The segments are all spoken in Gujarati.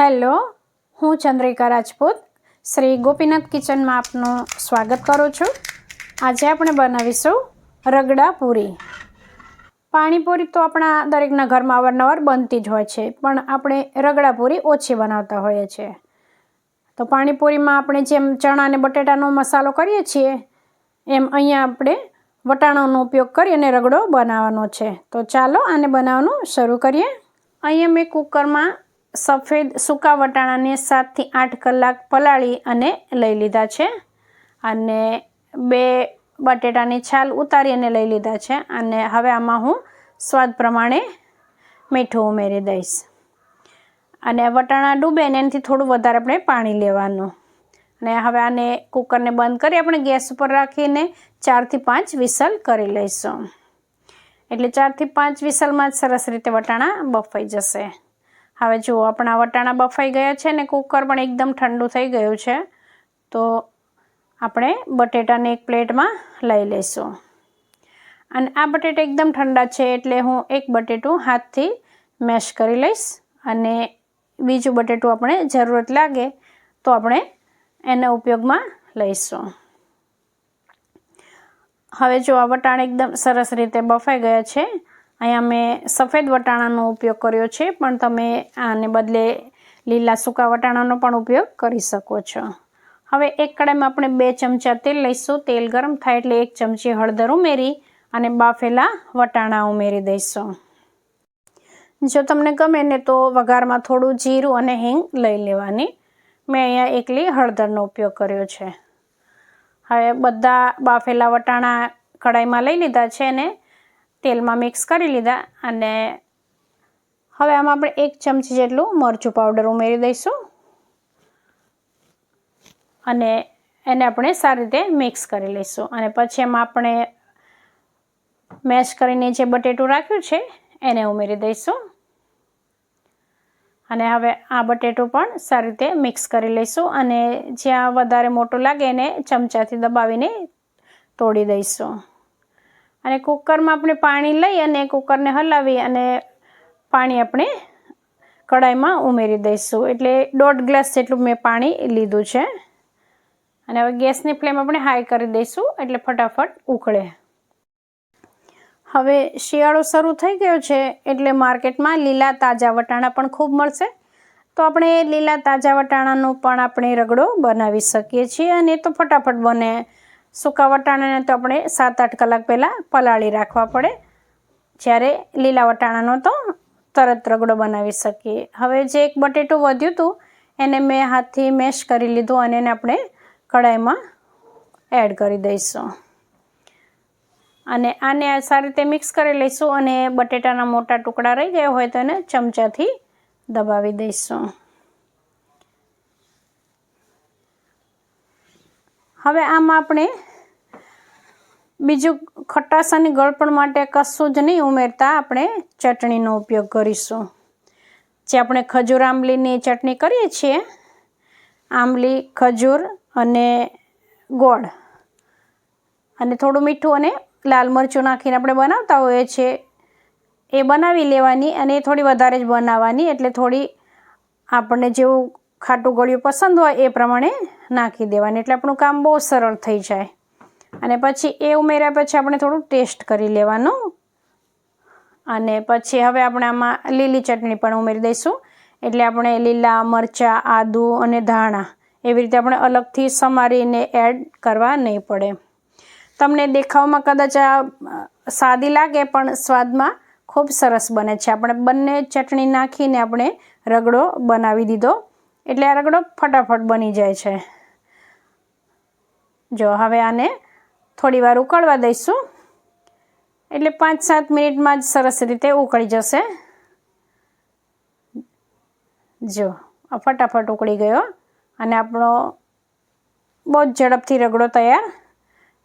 હેલો, હું ચંદ્રિકા રાજપૂત. શ્રી ગોપીનાથ કિચનમાં આપનું સ્વાગત કરું છું. આજે આપણે બનાવીશું રગડા પૂરી. પાણીપુરી તો આપણા દરેકના ઘરમાં અવારનવાર બનતી જ હોય છે, પણ આપણે રગડા પૂરી ઓછી બનાવતા હોઈએ છીએ. તો પાણીપુરીમાં આપણે જેમ ચણા અને બટેટાનો મસાલો કરીએ છીએ, એમ અહીંયા આપણે વટાણાનો ઉપયોગ કરી અને રગડો બનાવવાનો છે. તો ચાલો આને બનાવવાનું શરૂ કરીએ. અહીંયા મેં કુકરમાં સફેદ સૂકા વટાણાને સાતથી આઠ કલાક પલાળી અને લઈ લીધા છે. અને બે બટેટાની છાલ ઉતારી અને લઈ લીધા છે. અને હવે આમાં હું સ્વાદ પ્રમાણે મીઠું ઉમેરી દઈશ. અને વટાણા ડૂબે ને એનાથી થોડું વધારે આપણે પાણી લેવાનું. અને હવે આને કુકરને બંધ કરી આપણે ગેસ ઉપર રાખીને ચારથી પાંચ વિસલ કરી લઈશું. એટલે ચારથી પાંચ વિસલમાં જ સરસ રીતે વટાણા બફાઈ જશે. હવે જુઓ, આપણા વટાણા બફાઈ ગયા છે ને કુકર પણ એકદમ ઠંડુ થઈ ગયું છે. તો આપણે બટેટાને એક પ્લેટમાં લઈ લઈશું. અને આ બટેટા એકદમ ઠંડા છે એટલે હું એક બટેટું હાથથી મેશ કરી લઈશ અને બીજું બટેટું આપણે જરૂરત લાગે તો આપણે એના ઉપયોગમાં લઈશું. હવે જો આ વટાણા એકદમ સરસ રીતે બફાઈ ગયા છે અહીંયા મેં સફેદ વટાણાનો ઉપયોગ કર્યો છે, પણ તમે આને બદલે લીલા સૂકા વટાણાનો પણ ઉપયોગ કરી શકો છો. હવે એક કડાઈમાં આપણે બે ચમચા તેલ લઈશું. તેલ ગરમ થાય એટલે એક ચમચી હળદર ઉમેરી અને બાફેલા વટાણા ઉમેરી દઈશું. જો તમને ગમે ને તો વઘારમાં થોડું જીરું અને હિંગ લઈ લેવાની. મેં અહીંયા એકલી હળદરનો ઉપયોગ કર્યો છે. હવે બધા બાફેલા વટાણા કડાઈમાં લઈ લીધા છે અને તેલમાં મિક્સ કરી લીધા અને હવે આમાં આપણે એક ચમચી જેટલું મરચું પાવડર ઉમેરી દઈશું. અને એને આપણે સારી રીતે મિક્સ કરી લઈશું. અને પછી એમાં આપણે મેશ કરીને જે બટેટું રાખ્યું છે, એને ઉમેરી દઈશું. અને હવે આ બટેટું પણ સારી રીતે મિક્સ કરી લઈશું અને જ્યાં વધારે મોટું લાગે એને ચમચાથી દબાવીને તોડી દઈશું. અને કુકરમાં આપણે પાણી લઈ અને કુકરને હલાવી અને પાણી આપણે કડાઈમાં ઉમેરી દઈશું. એટલે દોઢ ગ્લાસ જેટલું મેં પાણી લીધું છે. અને હવે ગેસની ફ્લેમ આપણે હાઈ કરી દઈશું, એટલે ફટાફટ ઉકળે. હવે શિયાળો શરૂ થઈ ગયો છે, એટલે માર્કેટમાં લીલા તાજા વટાણા પણ ખૂબ મળશે. તો આપણે લીલા તાજા વટાણાનો પણ આપણે રગડો બનાવી શકીએ છીએ અને એ તો ફટાફટ બને. સૂકા વટાણાને તો આપણે સાત આઠ કલાક પહેલાં પલાળી રાખવા પડે. જ્યારે લીલા વટાણાનો તો તરત રગડો બનાવી શકીએ. હવે જે એક બટેટું વધ્યું હતું, એને મેં હાથથી મેશ કરી લીધું અને એને આપણે કઢાઈમાં એડ કરી દઈશું. અને આને સારી રીતે મિક્સ કરી લઈશું અને બટેટાના મોટા ટુકડા રહી ગયા હોય તો એને ચમચાથી દબાવી દઈશું. હવે આમાં આપણે બીજું ખટાશ ગળપણ માટે કશું જ નહીં ઉમેરતા આપણે ચટણીનો ઉપયોગ કરીશું. જે આપણે ખજૂર આંબલીની ચટણી કરીએ છીએ, આંબલી, ખજૂર અને ગોળ. અને થોડું મીઠું અને લાલ મરચું નાખીને આપણે બનાવતા હોઈએ છીએ. એ બનાવી લેવાની અને થોડી વધારે જ બનાવવાની, એટલે થોડી આપણને જેવું ખાટું ગળ્યું પસંદ હોય એ પ્રમાણે નાખી દેવાનું. એટલે આપણું કામ બહુ સરળ થઈ જાય. અને પછી એ ઉમેર્યા પછી આપણે થોડું ટેસ્ટ કરી લેવાનું. અને પછી હવે આપણે આમાં લીલી ચટણી પણ ઉમેરી દઈશું. એટલે આપણે લીલા, મરચાં, આદું અને ધાણા એવી રીતે આપણે અલગથી સમારીને એડ કરવા નહીં પડે. તમને દેખાવમાં કદાચ આ સાદી લાગે, પણ સ્વાદમાં ખૂબ સરસ બને છે. આપણે બંને ચટણી નાખીને આપણે રગડો બનાવી દીધો. એટલે આ રગડો ફટાફટ બની જાય છે. જો, હવે આને થોડી વાર ઉકળવા દઈશું. એટલે પાંચ સાત મિનિટમાં જ સરસ રીતે ઉકળી જશે. જો, આ ફટાફટ ઉકળી ગયો અને આપણો બહુ જ ઝડપથી રગડો તૈયાર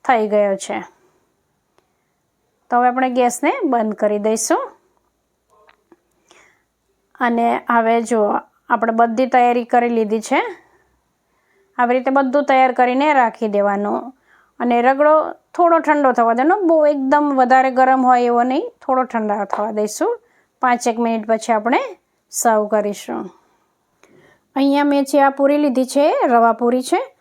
થઈ ગયો છે. તો હવે આપણે ગેસને બંધ કરી દઈશું. અને હવે જો આપણે બધી તૈયારી કરી લીધી છે. આવી રીતે બધું તૈયાર કરીને રાખી દેવાનું. અને રગડો થોડો ઠંડો થવા દેવાનો. બહુ એકદમ વધારે ગરમ હોય એવો નહીં. થોડો ઠંડા થવા દઈશું. પાંચેક મિનિટ પછી આપણે સર્વ કરીશું. અહીંયા મેં જે આ પૂરી લીધી છે, રવા પૂરી છે.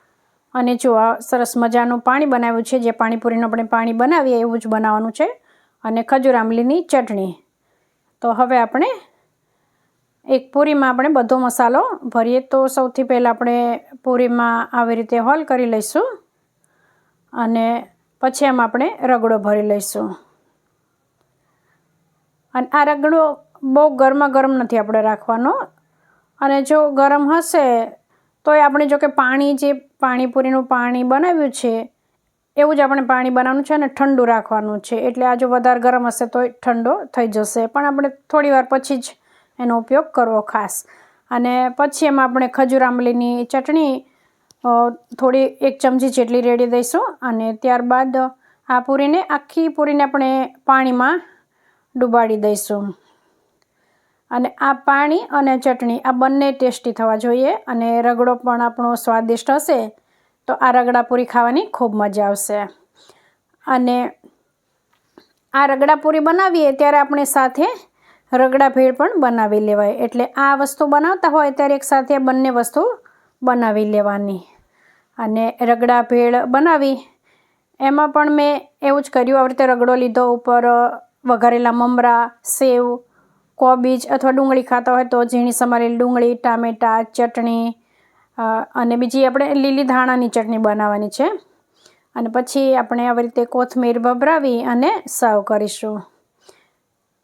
અને જો આ સરસ મજાનું પાણી બનાવ્યું છે, જે પાણીપુરીનું આપણે પાણી બનાવીએ એવું જ બનાવવાનું છે. અને ખજૂર આંબલીની ચટણી. તો હવે આપણે એક પૂરીમાં આપણે બધો મસાલો ભરીએ તો સૌથી પહેલાં આપણે પૂરીમાં આવી રીતે હોલ કરી લઈશું અને પછી એમાં આપણે રગડો ભરી લઈશું. અને આ રગડો બહુ ગરમા ગરમ નથી આપણે રાખવાનો. અને જો ગરમ હશે તો એ આપણે જો કે પાણી જે પાણીપુરીનું પાણી બનાવ્યું છે, એવું જ આપણે પાણી બનાવવાનું છે અને ઠંડુ રાખવાનું છે. એટલે આ જો વધારે ગરમ હશે તોય ઠંડો થઈ જશે. પણ આપણે થોડી વાર પછી જ એનો ઉપયોગ કરવો ખાસ. અને પછી એમાં આપણે ખજૂર આંબલીની ચટણી થોડી એક ચમચી જેટલી રેડી દઈશું અને ત્યારબાદ આ પૂરીને, આખી પૂરીને આપણે પાણીમાં ડુબાડી દઈશું. અને આ પાણી અને ચટણી આ બંને ટેસ્ટી થવા જોઈએ અને રગડો પણ આપણો સ્વાદિષ્ટ હશે તો આ રગડા પૂરી ખાવાની ખૂબ મજા આવશે. અને આ રગડા પૂરી બનાવીએ ત્યારે આપણે સાથે રગડા ભેળ પણ બનાવી લેવાય. એટલે આ વસ્તુ બનાવતા હોય ત્યારે એકસાથે બંને વસ્તુ બનાવી લેવાની. અને રગડા ભેળ બનાવી, એમાં પણ મેં એવું જ કર્યું. આવી રીતે રગડો લીધો ઉપર વઘારેલા મમરા, સેવ, કોબીજ અથવા ડુંગળી ખાતા હોય તો ઝીણી સમારેલી ડુંગળી, ટામેટાં, ચટણી અને બીજી આપણે લીલી ધાણાની ચટણી બનાવવાની છે. અને પછી આપણે આવી રીતે કોથમીર ભભરાવી અને સર્વ કરીશું.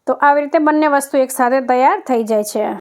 તો આવી રીતે બંને વસ્તુ એકસાથે તૈયાર થઈ જાય છે.